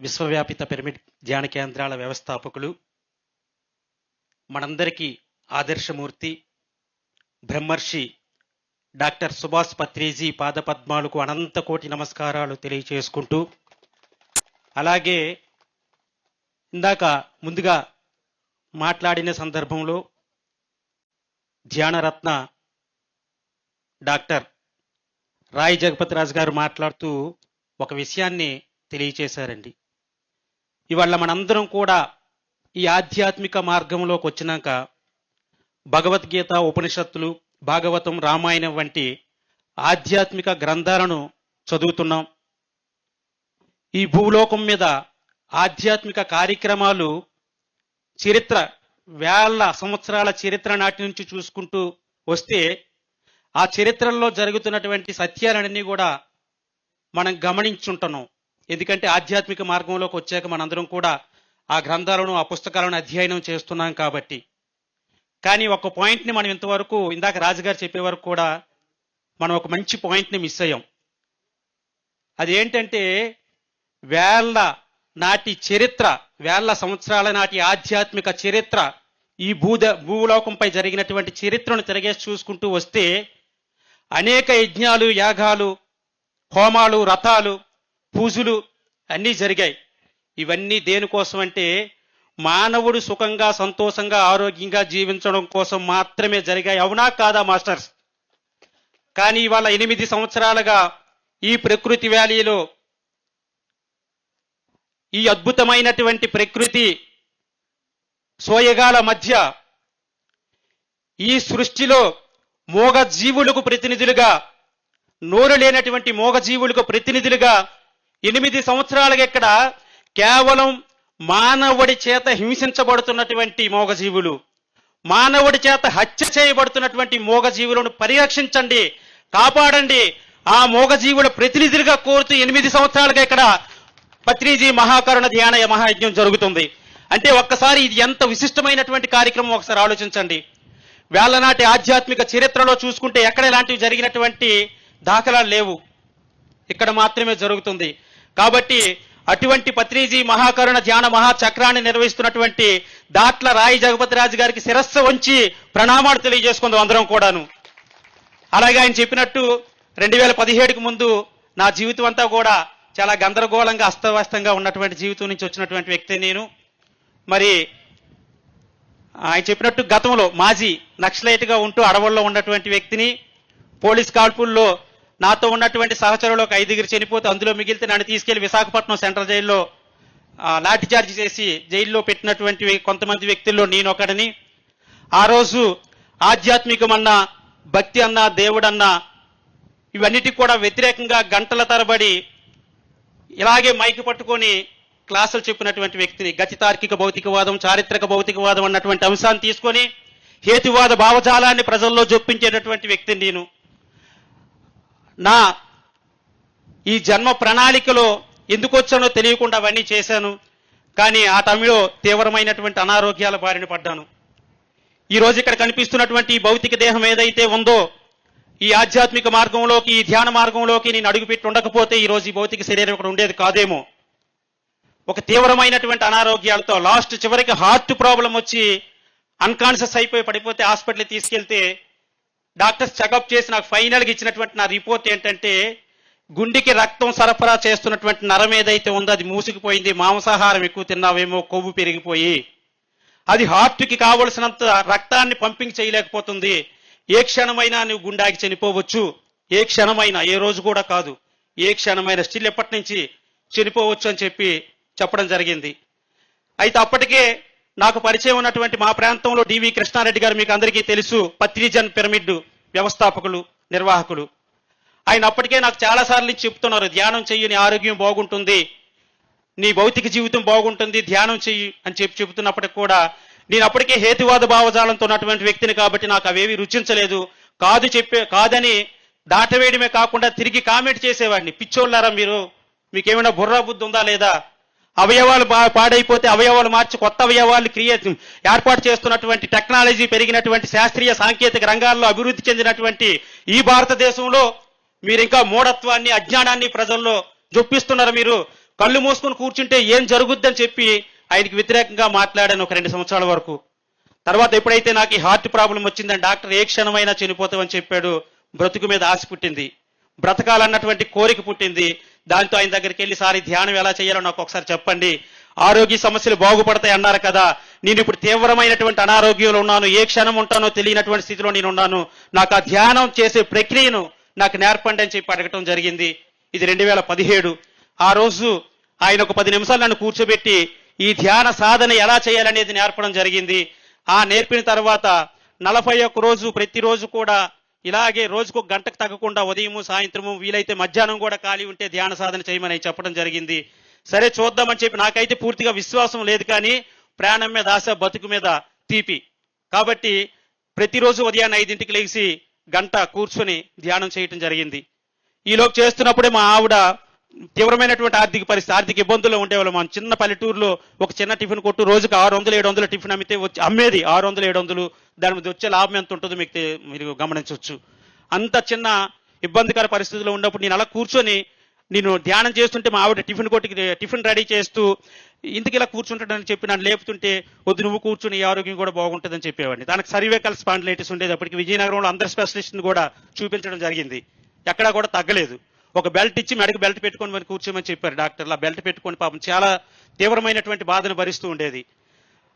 విశ్వవ్యాపిత pyramid ధ్యాన కేంద్రాల వ్యవస్థాపకులు మనందరికీ ఆదర్శమూర్తి బ్రహ్మర్షి డాక్టర్ సుభాష్ పత్రేజీ పాదపద్మాలకు అనంత కోటి నమస్కారాలు తెలియచేసుకుంటూ అలాగే ఇందాక ముందుగా మాట్లాడిన సందర్భంలో ధ్యానరత్న డాక్టర్ రాయ్ జగపతిరాజు గారు మాట్లాడుతూ ఒక విషయాన్ని తెలియచేశారండి. ఇవాళ మనందరం కూడా ఈ ఆధ్యాత్మిక మార్గంలోకి వచ్చినాక భగవద్గీత ఉపనిషత్తులు భాగవతం రామాయణం వంటి ఆధ్యాత్మిక గ్రంథాలను చదువుతున్నాం. ఈ భూలోకం మీద ఆధ్యాత్మిక కార్యక్రమాలు చరిత్ర వేల సంవత్సరాల చరిత్ర నాటి నుంచి చూసుకుంటూ వస్తే ఆ చరిత్రల్లో జరుగుతున్నటువంటి సత్యాలన్నీ కూడా మనం గమనించుంటున్నాం. ఎందుకంటే ఆధ్యాత్మిక మార్గంలోకి వచ్చాక మనందరం కూడా ఆ గ్రంథాలను ఆ పుస్తకాలను అధ్యయనం చేస్తున్నాం కాబట్టి. కానీ ఒక పాయింట్ని మనం ఇంతవరకు ఇందాక రాజుగారు చెప్పే వరకు కూడా మనం ఒక మంచి పాయింట్ని మిస్ అయ్యాం. అది ఏంటంటే వేళ్ళ నాటి చరిత్ర వేల సంవత్సరాల నాటి ఆధ్యాత్మిక చరిత్ర ఈ భూద భూలోకంపై జరిగినటువంటి చరిత్రను తిరగేసి చూసుకుంటూ వస్తే అనేక యజ్ఞాలు యాగాలు హోమాలు రథాలు పూజలు అన్నీ జరిగాయి. ఇవన్నీ దేనికోసం అంటే మానవుడు సుఖంగా సంతోషంగా ఆరోగ్యంగా జీవించడం కోసం మాత్రమే జరిగాయి. అవునా కాదా మాస్టర్స్? కానీ ఇవాళ ఎనిమిది సంవత్సరాలుగా ఈ ప్రకృతి వ్యాలీలో ఈ అద్భుతమైనటువంటి ప్రకృతి సోయగాల మధ్య ఈ సృష్టిలో మోగ జీవులకు ప్రతినిధులుగా నోరు లేనటువంటి మోగ జీవులకు ప్రతినిధులుగా ఎనిమిది సంవత్సరాలుగా ఇక్కడ కేవలం మానవుడి చేత హింసించబడుతున్నటువంటి మోగజీవులు మానవుడి చేత హత్య చేయబడుతున్నటువంటి మోగజీవులను పరిరక్షించండి కాపాడండి. ఆ మోగజీవుల ప్రతినిధులుగా కోరుతూ ఎనిమిది సంవత్సరాలుగా ఇక్కడ పత్రిజీ మహాకరుణ ధ్యాన మహాయజ్ఞం జరుగుతుంది. అంటే ఒక్కసారి ఇది ఎంత విశిష్టమైనటువంటి కార్యక్రమం ఒకసారి ఆలోచించండి. వేలనాటి ఆధ్యాత్మిక చరిత్రలో చూసుకుంటే ఎక్కడ ఇలాంటివి జరిగినటువంటి దాఖలాలు లేవు. ఇక్కడ మాత్రమే జరుగుతుంది. కాబట్టి అటువంటి పత్రిజీ మహాకరుణ ధ్యాన మహాచక్రాన్ని నిర్వహిస్తున్నటువంటి దాట్ల రాయి జగపతిరాజు గారికి శిరస్సు వంచి ప్రణామాలు తెలియజేసుకుందాం అందరం కూడాను. అలాగే ఆయన చెప్పినట్టు రెండు వేల పదిహేడుకు ముందు నా జీవితం అంతా కూడా చాలా గందరగోళంగా అస్తవ్యస్తంగా ఉన్నటువంటి జీవితం నుంచి వచ్చినటువంటి వ్యక్తి నేను. మరి ఆయన చెప్పినట్టు గతంలో మాజీ నక్సలైట్గా ఉంటూ అడవుల్లో ఉన్నటువంటి వ్యక్తిని పోలీస్ కాల్పుల్లో నాతో ఉన్నటువంటి సహచరులు ఒక ఐదుగురు చనిపోతే అందులో మిగిలితే నన్ను తీసుకెళ్ళి విశాఖపట్నం సెంట్రల్ జైల్లో లాఠీ చార్జ్ చేసి జైల్లో పెట్టినటువంటి కొంతమంది వ్యక్తుల్లో నేను ఒకడిని ఆ రోజు ఆధ్యాత్మికమన్నా భక్తి అన్న దేవుడన్నా ఇవన్నిటికి కూడా వ్యతిరేకంగా గంటల తరబడి ఇలాగే మైకి పట్టుకొని క్లాసులు చెప్పినటువంటి వ్యక్తిని గతి తార్కిక భౌతికవాదం చారిత్రక భౌతికవాదం అన్నటువంటి అంశాన్ని తీసుకొని హేతువాద భావజాలాన్ని ప్రజల్లో జొప్పించేటటువంటి వ్యక్తిని నేను. నా ఈ జన్మ ప్రణాళికలో ఎందుకు వచ్చానో తెలియకుండా అవన్నీ చేశాను. కానీ ఆ టైంలో తీవ్రమైనటువంటి అనారోగ్యాల బారిన పడ్డాను. ఈ రోజు ఇక్కడ కనిపిస్తున్నటువంటి ఈ భౌతిక దేహం ఏదైతే ఉందో ఈ ఆధ్యాత్మిక మార్గంలోకి ఈ ధ్యాన మార్గంలోకి నేను అడుగుపెట్టి ఉండకపోతే ఈ రోజు ఈ భౌతిక శరీరం ఇక్కడ ఉండేది కాదేమో. ఒక తీవ్రమైనటువంటి అనారోగ్యాలతో లాస్ట్ చివరికి హార్ట్ ప్రాబ్లం వచ్చి అన్కాన్షియస్ అయిపోయి పడిపోతే హాస్పిటల్ తీసుకెళ్తే డాక్టర్స్ చెకప్ చేసి నాకు ఫైనల్గా ఇచ్చినటువంటి నా రిపోర్ట్ ఏంటంటే గుండెకి రక్తం సరఫరా చేస్తున్నటువంటి నరం ఏదైతే ఉందో అది మూసుకుపోయింది మాంసాహారం ఎక్కువ తిన్నావేమో కొవ్వు పెరిగిపోయి. అది హార్ట్కి కావలసినంత రక్తాన్ని పంపింగ్ చేయలేకపోతుంది. ఏ క్షణమైనా నువ్వు గుండాకి చనిపోవచ్చు. ఏ క్షణమైనా ఏ రోజు కూడా కాదు. ఏ క్షణమైనా స్టిల్ ఎప్పటి నుంచి చనిపోవచ్చు అని చెప్పి చెప్పడం జరిగింది. అయితే అప్పటికే నాకు పరిచయం ఉన్నటువంటి మా ప్రాంతంలో డివి కృష్ణారెడ్డి గారు మీకు అందరికీ తెలుసు పత్రిజన్ పిరమిడ్. వ్యవస్థాపకులు నిర్వాహకులు. ఆయన అప్పటికే నాకు చాలా సార్లు నుంచి చెప్తున్నారు ధ్యానం చెయ్యి నీ ఆరోగ్యం బాగుంటుంది. నీ భౌతిక జీవితం బాగుంటుంది ధ్యానం చెయ్యి అని చెప్పి చెబుతున్నప్పటికి కూడా నేను అప్పటికే హేతువాద భావజాలంతో ఉన్నటువంటి వ్యక్తిని కాబట్టి నాకు అవేవి రుచించలేదు. కాదు చెప్పే కాదని దాటవేయడమే కాకుండా తిరిగి కామెంట్ చేసేవాడిని. పిచ్చోళ్ళారా మీరు? మీకేమైనా బుర్రా బుద్ధి ఉందా లేదా? అవయవాలు పాడైపోతే అవయవాలు మార్చి కొత్త అవయవాలు క్రియేట్ ఏర్పాటు చేస్తున్నటువంటి టెక్నాలజీ పెరిగినటువంటి శాస్త్రీయ సాంకేతిక రంగాల్లో అభివృద్ధి చెందినటువంటి ఈ భారతదేశంలో మీరు ఇంకా మూఢత్వాన్ని అజ్ఞానాన్ని ప్రజల్లో జొప్పిస్తున్నారు మీరు. కళ్ళు మూసుకొని కూర్చుంటే ఏం జరుగుద్దని చెప్పి ఆయనకి వ్యతిరేకంగా మాట్లాడాను ఒక రెండు సంవత్సరాల వరకు. తర్వాత ఎప్పుడైతే నాకు ఈ హార్ట్ ప్రాబ్లం వచ్చిందని డాక్టర్ ఏ క్షణమైనా చనిపోతామని చెప్పాడు బ్రతుకు మీద ఆశ పుట్టింది. బ్రతకాలన్నటువంటి కోరిక పుట్టింది. దాంతో ఆయన దగ్గరికి వెళ్ళి సారి ధ్యానం ఎలా చేయాలో నాకు ఒకసారి చెప్పండి. ఆరోగ్య సమస్యలు బాగుపడతాయి అన్నారు కదా. నేను ఇప్పుడు తీవ్రమైనటువంటి అనారోగ్యంలో ఉన్నాను. ఏ క్షణం ఉంటానో తెలియనటువంటి స్థితిలో నేను ఉన్నాను. నాకు ఆ ధ్యానం చేసే ప్రక్రియను నాకు నేర్పండి అని చెప్పి అడగటం జరిగింది. ఇది రెండు వేల పదిహేడు. ఆ రోజు ఆయన ఒక పది నిమిషాలు నన్ను కూర్చోబెట్టి ఈ ధ్యాన సాధన ఎలా చేయాలనేది నేర్పడం జరిగింది. ఆ నేర్పిన తర్వాత నలభై ఒక్క రోజు ప్రతిరోజు కూడా ఇలాగే రోజుకు గంటకు తగ్గకుండా ఉదయము సాయంత్రము వీలైతే మధ్యాహ్నం కూడా ఖాళీ ఉంటే ధ్యాన సాధన చేయమని చెప్పడం జరిగింది. సరే చూద్దామని చెప్పి నాకైతే పూర్తిగా విశ్వాసం లేదు కానీ ప్రాణం మీద ఆశ బతుకు మీద తీపి. కాబట్టి ప్రతిరోజు ఉదయాన్నే ఐదింటికి లేచి గంట కూర్చొని ధ్యానం చేయటం జరిగింది. ఈలోపు చేస్తున్నప్పుడే మా ఆవిడ తీవ్రమైనటువంటి ఆర్థిక పరిస్థితి ఆర్థిక ఇబ్బందుల్లో ఉండేవాళ్ళం. మన చిన్న పల్లెటూరులో ఒక చిన్న టిఫిన్ కొట్టు రోజుకి ఆరు వందలు ఏడు వందలు టిఫిన్ అమ్మితే వచ్చి అమ్మేది ఆరు వందలు ఏడు వందలు. దాని మీద వచ్చే లాభం ఎంత ఉంటుందో మీకు మీరు గమనించవచ్చు. అంత చిన్న ఇబ్బందికర పరిస్థితిలో ఉన్నప్పుడు నేను అలా కూర్చొని నేను ధ్యానం చేస్తుంటే మా ఆవిడ టిఫిన్ కొట్టి టిఫిన్ రెడీ చేస్తూ ఇంతకు ఇలా కూర్చుంటాడని చెప్పి నన్ను లేపుతుంటే వద్దు నువ్వు కూర్చుని ఈ ఆరోగ్యం కూడా బాగుంటుందని చెప్పేవాడిని. దానికి సర్వేకల్ స్పాండిలైటిస్ ఉండేది అప్పటికి. విజయనగరంలో అందరు స్పెషలిస్ట్ని కూడా చూపించడం జరిగింది. ఎక్కడా కూడా తగ్గలేదు. ఒక బెల్ట్ ఇచ్చి మెడకి బెల్ట్ పెట్టుకొని మరి కూర్చోమని చెప్పారు డాక్టర్లు. ఆ బెల్ట్ పెట్టుకొని పాపం చాలా తీవ్రమైనటువంటి బాధను భరిస్తూ ఉండేది.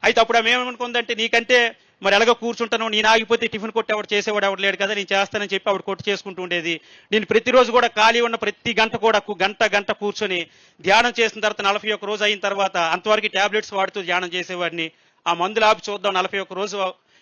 అయితే అప్పుడు ఆమె ఏమనుకుందంటే నీకంటే మరి ఎలాగో కూర్చుంటాను నేను ఆగిపోతే టిఫిన్ కొట్టి ఎవడు చేసేవాడు ఎవడు లేడు కదా నేను చేస్తానని చెప్పి ఆవిడ కొట్టు చేసుకుంటూ ఉండేది. నేను ప్రతిరోజు కూడా ఖాళీ ఉన్న ప్రతి గంట కూడా గంట గంట కూర్చొని ధ్యానం చేసిన తర్వాత నలభై ఒక్క రోజు అయిన తర్వాత అంతవరకు టాబ్లెట్స్ వాడుతూ ధ్యానం చేసేవాడిని. ఆ మందులు ఆపి చూద్దాం నలభై ఒక్క రోజు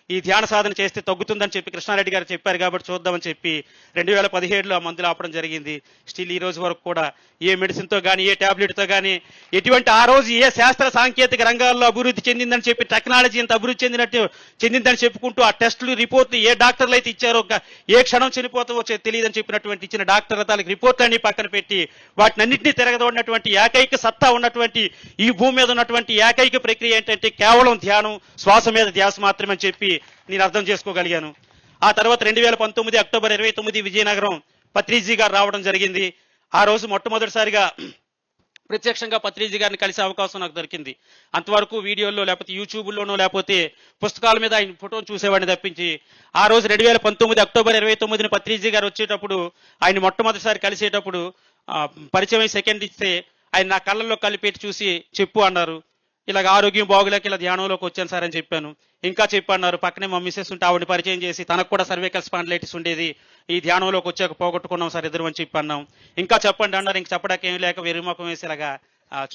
ఈ ధ్యాన సాధన చేస్తే తగ్గుతుందని చెప్పి కృష్ణారెడ్డి గారు చెప్పారు కాబట్టి చూద్దామని చెప్పి రెండు వేల పదిహేడులో ఆ మందులు ఆపడం జరిగింది. స్టిల్ ఈ రోజు వరకు కూడా ఏ మెడిసిన్తో కానీ ఏ ట్యాబ్లెట్తో కానీ ఎటువంటి ఆ రోజు ఏ శాస్త్ర సాంకేతిక రంగాల్లో అభివృద్ధి చెందిందని చెప్పి టెక్నాలజీ ఎంత అభివృద్ధి చెందినట్టు చెందిందని చెప్పుకుంటూ ఆ టెస్టులు రిపోర్ట్లు ఏ డాక్టర్లు అయితే ఇచ్చారో ఏ క్షణం చనిపోతావో తెలియదని చెప్పినటువంటి ఇచ్చిన డాక్టర్ల తాలూకు రిపోర్ట్లన్నీ పక్కన పెట్టి వాటిని అన్నింటినీ తిరగదోడినటువంటి ఏకైక సత్తా ఉన్నటువంటి ఈ భూమి మీద ఉన్నటువంటి ఏకైక ప్రక్రియ ఏంటంటే కేవలం ధ్యానం శ్వాస మీద ధ్యాస మాత్రమే అని చెప్పి నేను అర్థం చేసుకోగలిగాను. ఆ తర్వాత రెండు వేల పంతొమ్మిది అక్టోబర్ ఇరవై తొమ్మిది విజయనగరం పత్రిజీ గారు రావడం జరిగింది. ఆ రోజు మొట్టమొదటిసారిగా ప్రత్యక్షంగా పత్రిజీ గారిని కలిసే అవకాశం నాకు దొరికింది. అంతవరకు వీడియోల్లో లేకపోతే యూట్యూబ్లోనో లేకపోతే పుస్తకాల మీద ఆయన ఫోటోను చూసేవాడిని తప్పించి ఆ రోజు రెండు వేల పంతొమ్మిది అక్టోబర్ ఇరవై తొమ్మిదిని పత్రిజీ గారు వచ్చేటప్పుడు ఆయన మొట్టమొదటిసారి కలిసేటప్పుడు పరిచయం సెకండ్ ఇస్తే ఆయన నా కళ్ళల్లో కలిపేటి చూసి చెప్పు అన్నారు. ఇలాగ ఆరోగ్యం బాగులేక ఇలా ధ్యానంలోకి వచ్చాను సార్ అని చెప్పాను. ఇంకా చెప్పన్నారు పక్కనే మా మిస్సెస్ ఉంటే ఆవిడ పరిచయం చేసి తనకు కూడా సర్వేకల్ స్పాండిలైటిస్ ఉండేది. ఈ ధ్యానంలోకి వచ్చాక పోగొట్టుకున్నాం సార్ ఇద్దరు అని చెప్పి అన్నాం ఇంకా చెప్పండి అన్నారు ఇంక చెప్పడానికి ఏం లేక వెరుముఖం వేసి ఇలాగా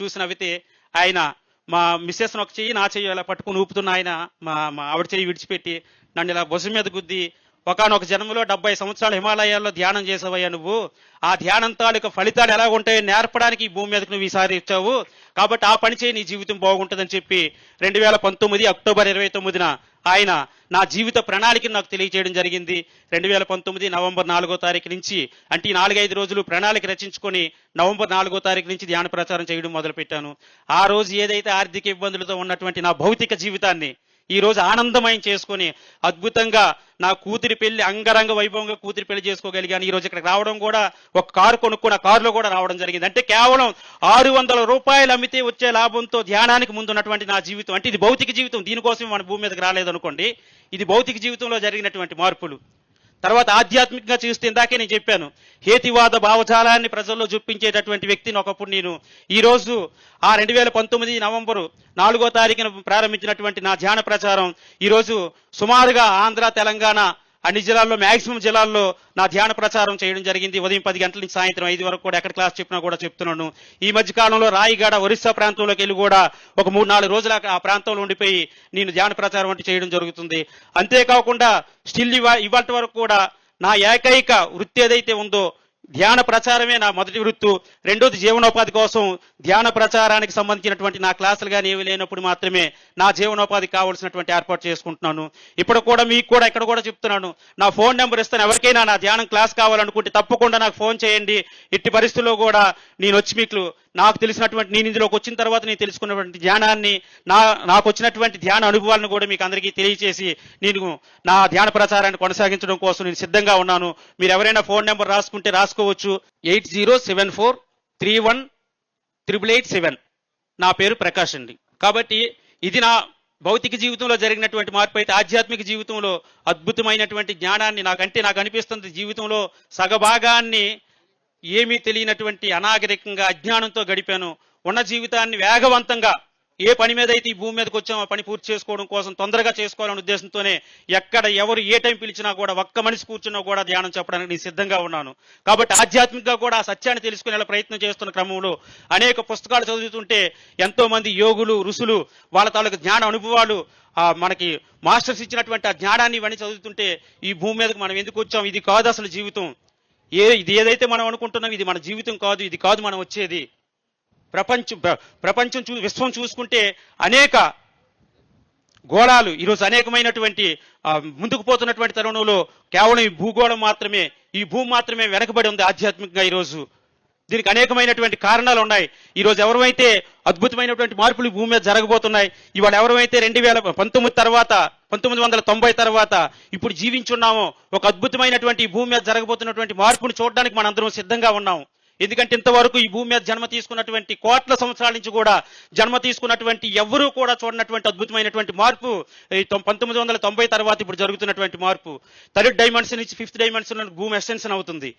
చూసినవితే ఆయన మా మిస్సెస్ ఒక చెయ్యి నా చెయ్యి ఇలా పట్టుకుని ఊపుతున్న ఆయన మా మా ఆవిడ చెయ్యి విడిచిపెట్టి నన్ను ఇలా భుజం మీద గుద్ది ఒకనొక జన్మలో డెబ్బై సంవత్సరాలు హిమాలయాల్లో ధ్యానం చేసావయ్యా నువ్వు. ఆ ధ్యానం తాలూకు ఫలితాలు ఎలా ఉంటాయో నేర్పడానికి ఈ భూమి మీదకి నువ్వు ఈసారి ఇచ్చావు కాబట్టి ఆ పని చేయి నీ జీవితం బాగుంటుందని చెప్పి రెండు వేల పంతొమ్మిది అక్టోబర్ ఇరవై తొమ్మిదిన ఆయన నా జీవిత ప్రణాళికను నాకు తెలియజేయడం జరిగింది. రెండు వేల పంతొమ్మిది నవంబర్ నాలుగో తారీఖు నుంచి అంటే ఈ నాలుగైదు రోజులు ప్రణాళిక రచించుకొని నవంబర్ నాలుగో తారీఖు నుంచి ధ్యాన ప్రచారం చేయడం మొదలుపెట్టాను. ఆ రోజు ఏదైతే ఆర్థిక ఇబ్బందులతో ఉన్నటువంటి నా భౌతిక జీవితాన్ని ఈ రోజు ఆనందమయం చేసుకొని అద్భుతంగా నా కూతురి పెళ్ళి అంగరంగ వైభవంగా కూతురి పెళ్ళి చేసుకోగలిగాను. ఈ రోజు ఇక్కడికి రావడం కూడా ఒక కారు కొనుక్కున్న కారులో కూడా రావడం జరిగింది. అంటే కేవలం ఆరు వందల రూపాయలు అమ్మితే వచ్చే లాభంతో ధ్యానానికి ముందున్నటువంటి నా జీవితం. అంటే ఇది భౌతిక జీవితం. దీనికోసం మన భూమి మీదకి రాలేదనుకోండి. ఇది భౌతిక జీవితంలో జరిగినటువంటి మార్పులు. తర్వాత ఆధ్యాత్మికంగా చూస్తే ఇందాకే నేను చెప్పాను హేతివాద భావజాలాన్ని ప్రజల్లో చూపించేటటువంటి వ్యక్తిని ఒకప్పుడు నేను. ఈ రోజు ఆ రెండు వేల పంతొమ్మిది నవంబరు నాలుగో తారీఖున ప్రారంభించినటువంటి నా ధ్యాన ప్రచారం ఈరోజు సుమారుగా ఆంధ్ర తెలంగాణ అన్ని జిల్లాల్లో మాక్సిమం జిల్లాల్లో నా ధ్యాన ప్రచారం చేయడం జరిగింది. ఉదయం పది గంటల నుంచి సాయంత్రం ఐదు వరకు కూడా ఎక్కడ క్లాస్ చెప్పినా కూడా చెప్తున్నాను. ఈ మధ్య కాలంలో ఒరిస్సా ప్రాంతంలోకి వెళ్ళి కూడా ఒక మూడు నాలుగు రోజులు ఆ ప్రాంతంలో ఉండిపోయి నేను ధ్యాన ప్రచారం వంటి చేయడం జరుగుతుంది. అంతేకాకుండా స్టిల్ ఇవా ఇవాళ వరకు కూడా నా ఏకైక వృత్తి ఏదైతే ఉందో ధ్యాన ప్రచారమే నా మొదటి వృత్తు. రెండోది జీవనోపాధి కోసం. ధ్యాన ప్రచారానికి సంబంధించినటువంటి నా క్లాసులు కానీ ఏవి లేనప్పుడు మాత్రమే నా జీవనోపాధి కావాల్సినటువంటి ఏర్పాటు చేసుకుంటున్నాను. ఇప్పుడు కూడా మీకు కూడా ఇక్కడ కూడా చెప్తున్నాను. నా ఫోన్ నెంబర్ ఇస్తాను. ఎవరికైనా నా ధ్యానం క్లాస్ కావాలనుకుంటే తప్పకుండా నాకు ఫోన్ చేయండి. ఇట్టి పరిస్థితుల్లో కూడా నేను వచ్చి మీకు నాకు తెలిసినటువంటి నేను ఇందులోకి వచ్చిన తర్వాత నేను తెలుసుకున్నటువంటి ధ్యానాన్ని నా నాకు వచ్చినటువంటి ధ్యాన అనుభవాలను కూడా మీకు అందరికీ తెలియజేసి నేను నా ధ్యాన ప్రచారాన్ని కొనసాగించడం కోసం నేను సిద్ధంగా ఉన్నాను. మీరు ఎవరైనా ఫోన్ నెంబర్ రాసుకుంటే రాసుకోవచ్చు. Eight zero seven four three one triple eight seven. నా పేరు ప్రకాష్ అండి. కాబట్టి ఇది నా భౌతిక జీవితంలో జరిగినటువంటి మార్పు అయితే ఆధ్యాత్మిక జీవితంలో అద్భుతమైనటువంటి జ్ఞానాన్ని నాకంటే నాకు అనిపిస్తుంది. జీవితంలో సగభాగాన్ని ఏమీ తెలియనటువంటి అనాగరికంగా అజ్ఞానంతో గడిపాను. ఉన్న జీవితాన్ని వేగవంతంగా ఏ పని మీద అయితే ఈ భూమి మీదకి వచ్చామో పని పూర్తి చేసుకోవడం కోసం తొందరగా చేసుకోవాలనే ఉద్దేశంతోనే ఎక్కడ ఎవరు ఏ టైం పిలిచినా కూడా ఒక్క మనిషి కూర్చున్నా కూడా ధ్యానం చెప్పడానికి నేను సిద్ధంగా ఉన్నాను. కాబట్టి ఆధ్యాత్మికంగా కూడా ఆ సత్యాన్ని తెలుసుకునేలా ప్రయత్నం చేస్తున్న క్రమంలో అనేక పుస్తకాలు చదువుతుంటే ఎంతో మంది యోగులు ఋషులు వాళ్ళ తాలూకు జ్ఞాన అనుభవాలు ఆ మనకి మాస్టర్స్ ఇచ్చినటువంటి ఆ జ్ఞానాన్ని ఇవన్నీ చదువుతుంటే ఈ భూమి మీదకి మనం ఎందుకు వచ్చాం? ఇది కాదు అసలు జీవితం. ఏ ఇది ఏదైతే మనం అనుకుంటున్నాం ఇది మన జీవితం కాదు ఇది కాదు మనం వచ్చేది. ప్రపంచం ప్ర- ప్రపంచం చూ విశ్వం చూసుకుంటే అనేక గోళాలు ఈరోజు అనేకమైనటువంటి ముందుకు పోతున్నటువంటి తరుణంలో కేవలం ఈ భూగోళం మాత్రమే ఈ భూమి మాత్రమే వెనకబడి ఉంది ఆధ్యాత్మికంగా ఈరోజు. దీనికి అనేకమైనటువంటి కారణాలు ఉన్నాయి. ఈ రోజు ఎవరైతే అద్భుతమైనటువంటి మార్పులు భూమి మీద జరగబోతున్నాయి ఇవాళ ఎవరైతే రెండు వేల పంతొమ్మిది తర్వాత పంతొమ్మిది వందల తొంభై తర్వాత ఇప్పుడు జీవించున్నామో ఒక అద్భుతమైనటువంటి భూమి మీద జరగబోతున్నటువంటి మార్పును చూడడానికి మనందరం సిద్ధంగా ఉన్నాము ఎందుకంటే ఇంతవరకు ఈ భూమి మీద జన్మ తీసుకున్నటువంటి కోట్ల సంవత్సరాల నుంచి కూడా జన్మ తీసుకున్నటువంటి ఎవ్వరూ కూడా చూడనటువంటి అద్భుతమైనటువంటి మార్పు ఈ పంతొమ్మిది వందల తొంభై తర్వాత ఇప్పుడు జరుగుతున్నటువంటి మార్పు. థర్డ్ డైమెన్షన్ నుంచి ఫిఫ్త్ డైమెన్షన్ భూమి ఎక్స్టెన్షన్ అవుతుంది.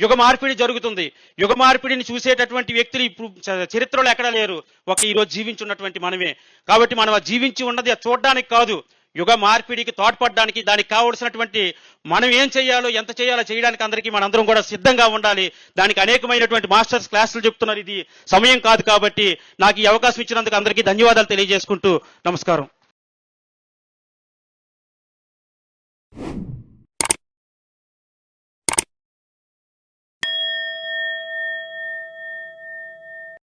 యుగ మార్పిడి జరుగుతుంది. యుగ మార్పిడిని చూసేటటువంటి వ్యక్తులు ఇప్పుడు చరిత్రలో ఎక్కడా లేరు. ఒక ఈ రోజు జీవించున్నటువంటి మనమే. కాబట్టి మనం జీవించి ఉన్నది అది చూడడానికి కాదు. యుగ మార్పిడికి తోడ్పడడానికి దానికి కావలసినటువంటి మనం ఏం చేయాలో ఎంత చేయాలో చేయడానికి అందరికీ మనందరం కూడా సిద్ధంగా ఉండాలి. దానికి అనేకమైనటువంటి మాస్టర్స్ క్లాసులు చెప్తున్నారు. ఇది సమయం కాదు కాబట్టి నాకు ఈ అవకాశం ఇచ్చినందుకు అందరికీ ధన్యవాదాలు తెలియజేసుకుంటూ నమస్కారం.